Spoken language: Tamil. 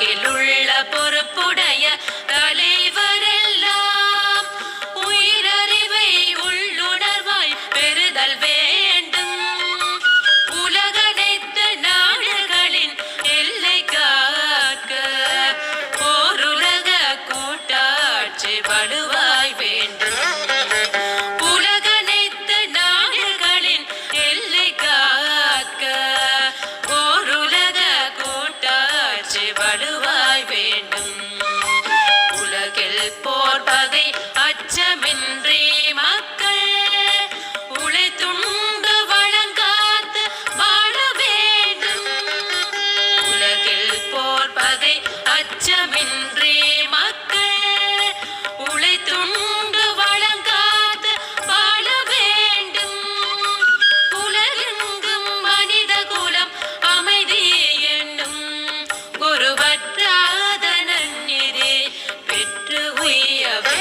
வாழ்க்கையில் உள்ள பொறுப்புடைய தலைவர். அச்சமின்றி மக்கள் உழைத்துண்டு வழங்காது வாழ வேண்டும். உலகெங்கும் மனித குலம் அமைதி என்னும் குருபற்றாத நன்னீரே பெற்று உய்யவை